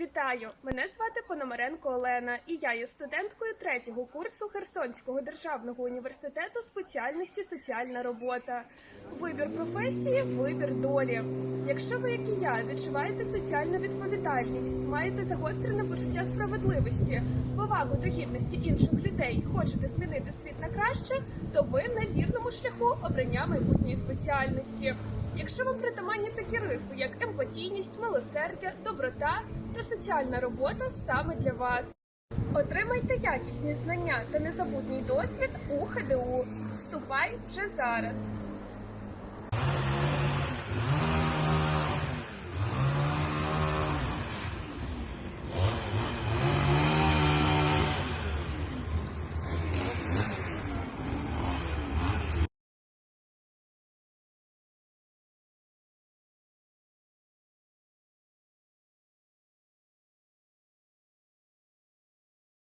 Вітаю! Мене звати Пономаренко Олена, і я є студенткою третього курсу Херсонського державного університету спеціальності соціальна робота. Вибір професії вибір долі. Якщо ви, як і я, відчуваєте соціальну відповідальність, маєте загострене почуття справедливості, повагу до гідності інших людей, хочете змінити світ на краще, то ви на вірному шляху обрання майбутньої спеціальності. Якщо вам притаманні такі риси, як емпатійність, милосердя, доброта, то соціальна робота саме для вас. Отримайте якісні знання та незабутній досвід у ХДУ. Вступай вже зараз.